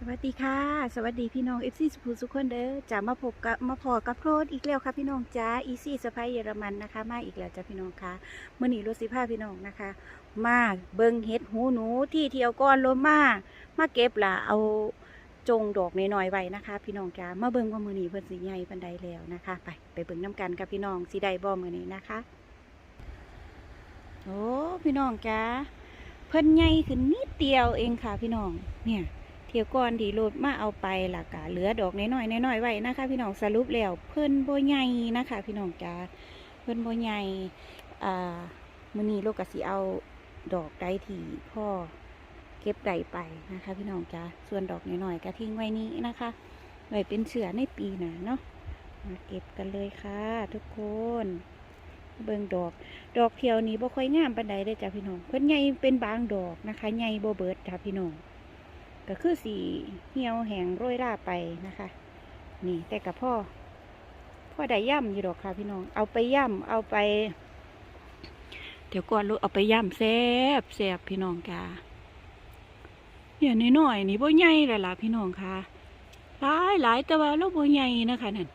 สวัสดีค่ะ สวัสดีพี่น้องเอฟซีสุภูสุขคนเด้อจะมาพบกับมาพอกับโพรดอีกแล้วค่ะพี่น้องจ้าอีซี่สไปเยอรมันนะคะ มาอีกแล้วจ้าพี่น้องค่ะเมื่อนี้รถสิพาพี่น้องนะคะ มาเบิงเห็ดหูหนูที่เที่ยวก้อนลมมามาเก็บล่ะเอาจงดอกน้อยๆไว้นะคะ พี่น้องจ้ามาเบิงว่ามือนี้เพิ่นสีใหญ่ปันใดแล้วนะคะ ไปไปเบิงน้กันกับพี่น้องสีใดบ่มือนี้นะคะโอ้พี่น้องจ้าเพิ่นใหญ่ขึ้นนิดเดียวเองค่ะพี่น้องเนี่ย ที่ยวก่อนที่รถมาเอาไปล่ะกะเหลือดอกน้อยๆน้อยๆไว้นะคะ พี่น้องสรุปแล้วเพิ่นโบใหญ่นะคะ พี่น้องจ้าเพิ่นโบใหญ่อ่ามื้อนี้ลูกก็สิเอาดอกใดที่พ่อเก็บใดไปนะคะ พี่น้องจ้าส่วนดอกน้อยๆก็ทิ้งไว้นี้นะคะไว้เป็นเชื้อในปีหน้าเนาะมาเก็บกันเลยค่ะ ทุกคนเบิ่งดอก ดอกเทียวนี้บ่ค่อยงามปานใดเด้จ้ะพี่น้องเพิ่นใหญ่เป็นบางดอกนะคะใหญ่บ่เบิดจ้ะพี่น้อง ก็คือสีเหี่ยวแห้งโรยราไปนะคะ นี่แต่กับพ่อ พ่อได้ย่ำอยู่ดอกค่ะพี่น้อง เอาไปย่ำเอาไป เดี๋ยวก่อนลูกเอาไปย่ำแซบแซบพี่น้องจ้าเนี่ยน้อยๆนี่บ่ใหญ่เลยล่ะพี่น้องค่ะหลายหลายแต่ว่าเราบ่ใหญ่นะคะนั่น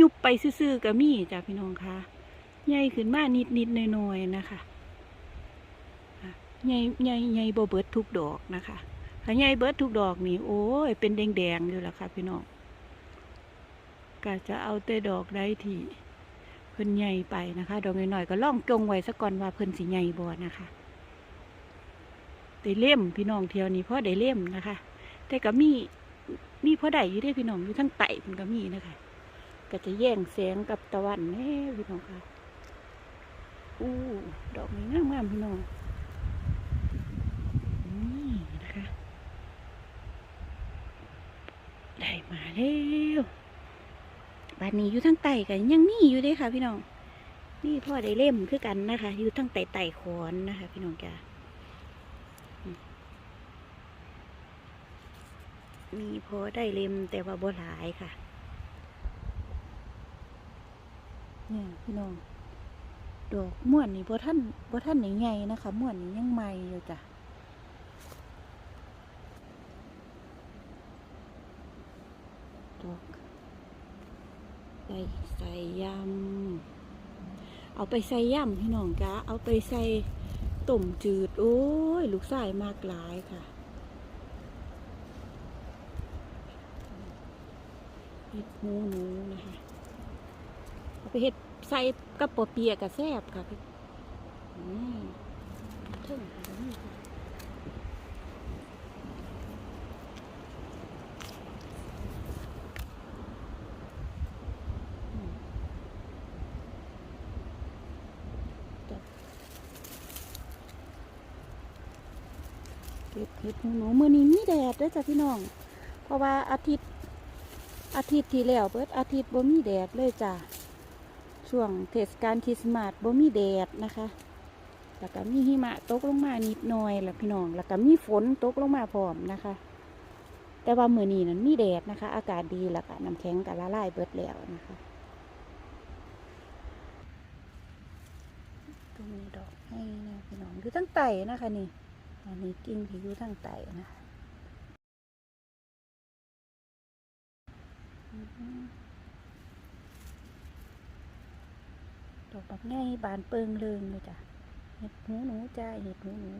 ยุบไปซื่อๆก็มีจ้ะพี่น้องค่ะใหญ่ขึ้นมานิดนิดๆหน่อยๆนะคะอะใหญ่ใหญ่ใหญ่บ่เบิดทุกดอกนะคะ ถ้าใหญ่เบิดทุกดอกนี่ โอ้ย เป็นแดงๆอยู่แล้วค่ะพี่น้องก็จะเอาแต่ดอกได้ที่เพิ่นใหญ่ไปนะคะ ดอกน้อยๆก็ล่องจงไว้ซะก่อนว่าเพิ่นสิใหญ่บ่นะคะได้เล่มพี่น้องเที่ยวนี้พ่อได้เล่มนะคะ แต่ก็มีมีพ่อได้อยู่ได้พี่น้องอยู่ทั้งไต่มันก็มีนะคะ ก็จะแย่งแสงกับตะวันแน่พี่น้องค่ะอู้ดอกนี้งามๆพี่น้องนี่นะคะ ได้มาแล้วบ้านนี้อยู่ทั้งไต่กันยังมีอยู่เด้ค่ะ พี่น้อง นี่พ่อได้เล่มคือกันนะคะ อยู่ทั้งไต่ไต่ขอนนะคะ พี่น้องจ้ามีพอได้เล่มแต่ว่าบ่หลายค่ะเนี่ยพี่น้องดอกม่วนนี่บ่ท่านบ่ท่านไหนใหญ่นะคะม่วนนี่ยังใหม่อยู่จ้ะ ดอก ใส่ใส่ยำเอาไปใส่ยำพี่น้องจ้าเอาไปใส่ต้มจืด โอ้ย ลูกชายมากหลายค่ะเห็ดหูหนูนะคะเอาไปเห็ดใส่กระป๋อเปียกกับแซบค่ะพี่อืมเทิงค่ะนี่ค่ะ เก็บเห็ดหูหนูมือนี้มีแดดเด้วยจ้ะพี่น้อง เพราะว่าอาทิตย์ อาทิตย์ที่แล้วเบิดอาทิตย์บ่มีแดดเลยจ้ะช่วงเทศกาลคริสต์มาสบ่มีแดดนะคะ แล้วก็มีหิมะตกลงมานิดหน่อยแหละพี่น้อง แล้วก็มีฝนตกลงมาพร้อมนะคะ แต่ว่ามือนี้นั้นมีแดดนะคะ อากาศดีแล้วก็น้ำแข็งก็ละลายเบิดแล้วนะคะตรงนี้ดอกให้นะพี่น้องอยู่ทั้งไต่นะคะนี่ อันนี้กิ่งที่อยู่ทางใต้นะดอกบักไงบานเปิงเริงเลยจ้ะเห็ดหูหนูจ้าเห็ดหูหนู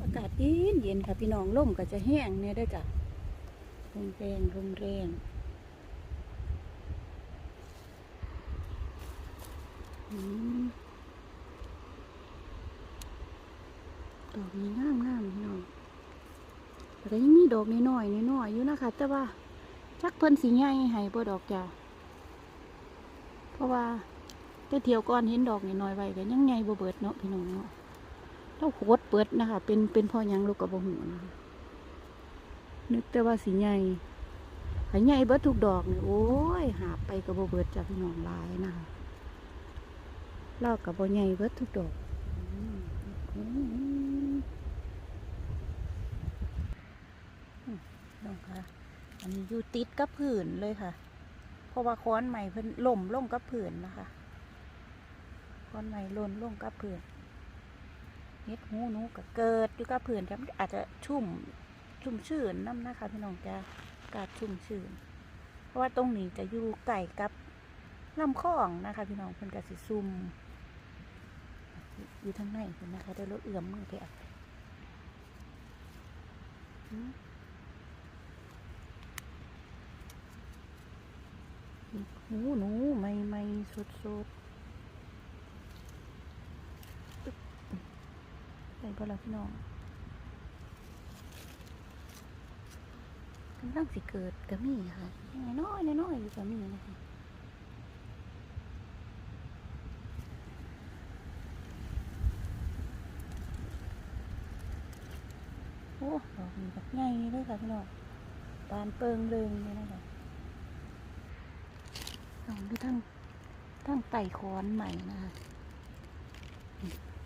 อากาศเย็นเย็นค่ะพี่น้องล่มก็จะแห้งเนี่ยได้จ้ะลมแรงลมแรง อืมดอกนี้งามงามพี่น้อง แต่ยังมีดอกน้อยๆน้อยๆอยู่นะคะ แต่ว่าจักเพิ่นสีใหญ่ให้บ่ดอกจ้ะเพราะว่าแต่เที่ยวก่อนเห็นดอกน้อยๆไว้ก็ยังใหญ่บ่เบิดเนาะพี่น้องเนาะเราโคตรเปิดนะคะ เป็นเป็นพ่อยังลูกก็บ่ฮู้นะนึกแต่ว่าสีใหญ่ถ้าใหญ่เบิดทุกดอกนี่โอ้ยหาไปก็บ่เบิดจ้ะพี่น้องลายนะคะลอกกับบ่ใหญ่เบิดทุกดอกอืมอืมอืมน้องค่ะ อันนี้อยู่ติดกับผืนเลยค่ะ เพราะว่าค้อนใหม่เพิ่นล่มลงกับผืนนะคะค้อนใหม่ล่นลงกับผืนเฮ็ดหูนูก็เกิดอยู่กับพื้นครับอาจจะชุ่มชุ่มชื้นน้ำนะคะพี่น้องจ้าอากาศชุ่มชื้นเพราะว่าตรงนี้จะอยู่ใกล้กับลำคลองนะคะ พี่น้องเพิ่นก็สิซุ่มอยู่ทางในเพิ่นนะคะเดี๋ยรถเอื้อมมือไปเอืม หูหนูใหม่ๆสดใส่บอลพี่น้องกำลังสิเกิดกระมี่ค่ะน้อยน้อยๆอยู่กะมี่นะคะโอ้ดอกนี้แบบใหญ่เลยค่ะพี่น้องบานเปิงเลยเนี่ยนะคะ ลองดูทั้งทั้งไต่คอนใหม่นะคะ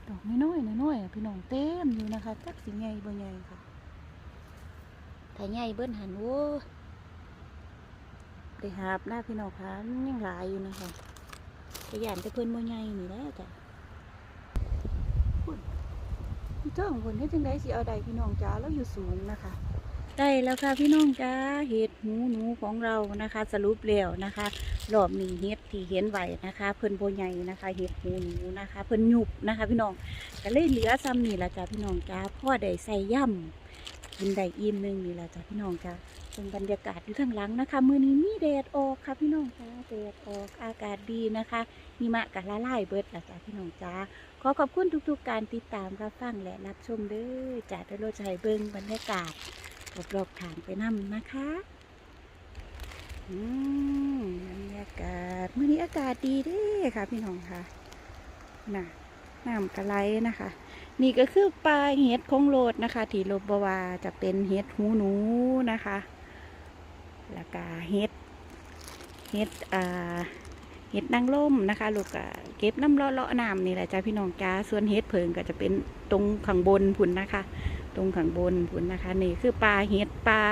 ดอกน้อยๆน้อยๆพี่น้องเต็มอยู่นะคะจักสิใหญ่บ่ใหญ่ค่ะถ้าใหญ่เบิ้นหันโว้ไปหาบหน้าพี่น้องค่ะมันยังหลายอยู่นะคะแต่ย่านแต่เพิ่นบ่ใหญ่นี่แหละจ้ะพุ่เจ้าของคนเฮ็ดจังได้สิเอาใดพี่น้องจ้าแล้วอยู่สูงนะคะ ได้แล้วค่ะพี่น้องจ้าเห็ดหูหนูของเรานะคะ สรุปแล้วนะคะรอบนี้เฮ็ดที่เห็นไหวนะคะ เพิ่นโบใหญ่นะคะเห็ดหูหนูนะคะ เพิ่นหยุบนะคะ พี่น้องก็เลยเหลือซ้ำนี่ละจ้ะพี่น้องจ้าพ่อได้ใส่ย่ำกินได้อิ่มหนึงนี่ละจ้ะพี่น้องจ้าเป็นบรรยากาศอยู่ทางหลังนะคะมื้อนี้มีแดดออกค่ะพี่น้องจ้าแดดออกอากาศดีนะคะหิมะกะละลายเบิดละจ้ะพี่น้องจ้าขอขอบคุณทุกๆ การติดตามรับฟังและรับชมเด้อจ้าได้โลดใจเบิ่งบรรยากาศ รอบๆทางไปนํนะคะอืมบรรยากาศเมื้อนี้อากาศดีด้ค่ะ พี่น้องค่ะน่ะน้ำกระไหลนะคะ นี่ก็คือปลาเห็ดของโลดนะคะที่โลบบวาจะเป็นเห็ดหูหนูนะคะ แล้วก็เห็ดเห็ดอ่าเห็ดนางร่มนะคะลูกเก็บน้ำเลาะเลาะน้ำนี่แหละจ้าพี่น้องจ้าส่วนเห็ดเพิงก็จะเป็นตรงข้างบนผุนนะคะ ตรงข้างบนผุนนะคะ นี่คือปลาเห็ดปลา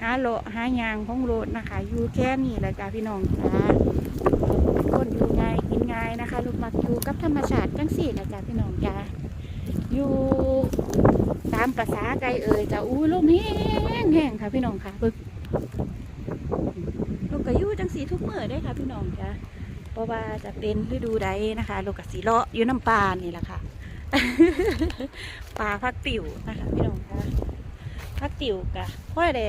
หาโลหายางของโลดนะคะอยู่แค่นี้แหละจ้าพี่น้องจ้าเป็นคนอยู่ง่ายกินง่ายนะคะลูกมักอยู่กับธรรมชาติจังสี่แหละจ้าพี่น้องจ้าอยู่ตามภาษาไกลเอ่ยจ้าอู้ลมแห้งแห้งค่ะพี่น้องค่ะเบึกลูกก็อยู่จังสีทุกเมื่อได้ค่ะพี่น้องจ้าเพราะว่าจะเป็นฤดูใดนะคะลูกกับสีเลาะอยู่น้ำปลานี่แหละค่ะ ปลาพักติ๋วนะคะพี่น้องคะพักติ๋วกะพ่อเด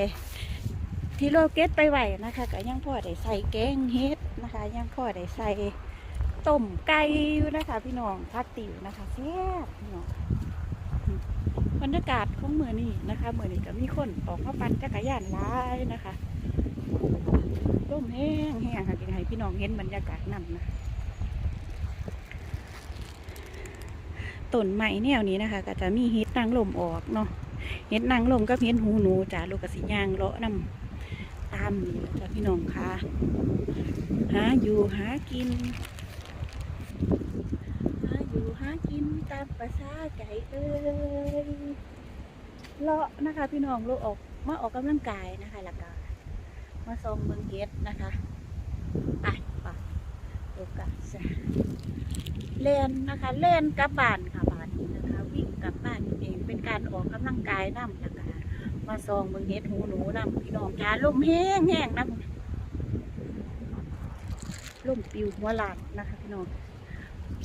ที่โลเกตไปไหวนะคะก็ยังพ่อได้ใส่แกงเฮ็ดนะคะ ยังพ่อได้ใส่ต้มไก่อยู่นะคะ พี่น้องพักติ๋วนะคะแซ่บพี่น้องบรรยากาศของเมือนี้นะคะเมือนี้ก็มีคนออกมาปั่นจักรยานหลายนะคะร่มแห้งแห้งค่ะกินให้พี่น้องเห็นบรรยากาศนั่นนะ ต้นไม้แนวนี้นะคะ ก็จะมีเฮ็ดนางลมออกเนาะเห็ดนางลมก็เห็ดหูหนูจ้าลูกกระสียางเลาะน้ำตามนี่จ้าพี่น้องค่ะหาอยู่หากินหาอยู่หากินตามภาษาไก่เอ้ยเลาะนะคะ พี่น้องเลาะออกมาออกกำลังกายนะคะแล้วก็มาซองเมืองเฮ็ดนะคะไป ไปลูกกะจะเล่นนะคะเล่นกลับบ้านค่ะบ้านนี้นะคะ วิ่งกลับบ้านเองเป็นการออกกำลังกายน้ำนะคะมาซองเมืองเฮ็ดหูหนูน้ำพี่น้องจ้าลมแห้งแห้งน้ำลมปิวหัวหลานนะคะพี่น้อง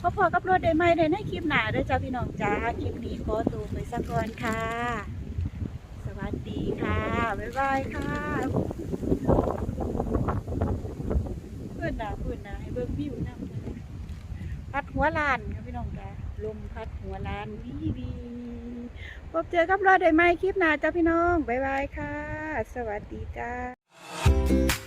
พอพอกับรถได้ไหมได้ในคลิปหนาเด้อจ้าพี่น้องจ้าคลิปนี้ขอตัวไปสักก่อนค่ะ สวัสดีค่ะ บ๊ายบายค่ะ นด่าเพื่อนนะให้เบิ่งวิวน้ำนะพัดหัวลานค่ะพี่น้องจ้าลมพัดหัวลานวีวีพบเจอกับรถได้ไหมคลิปหน้าจ้าพี่น้อง บ๊ายบายค่ะ สวัสดีจ้า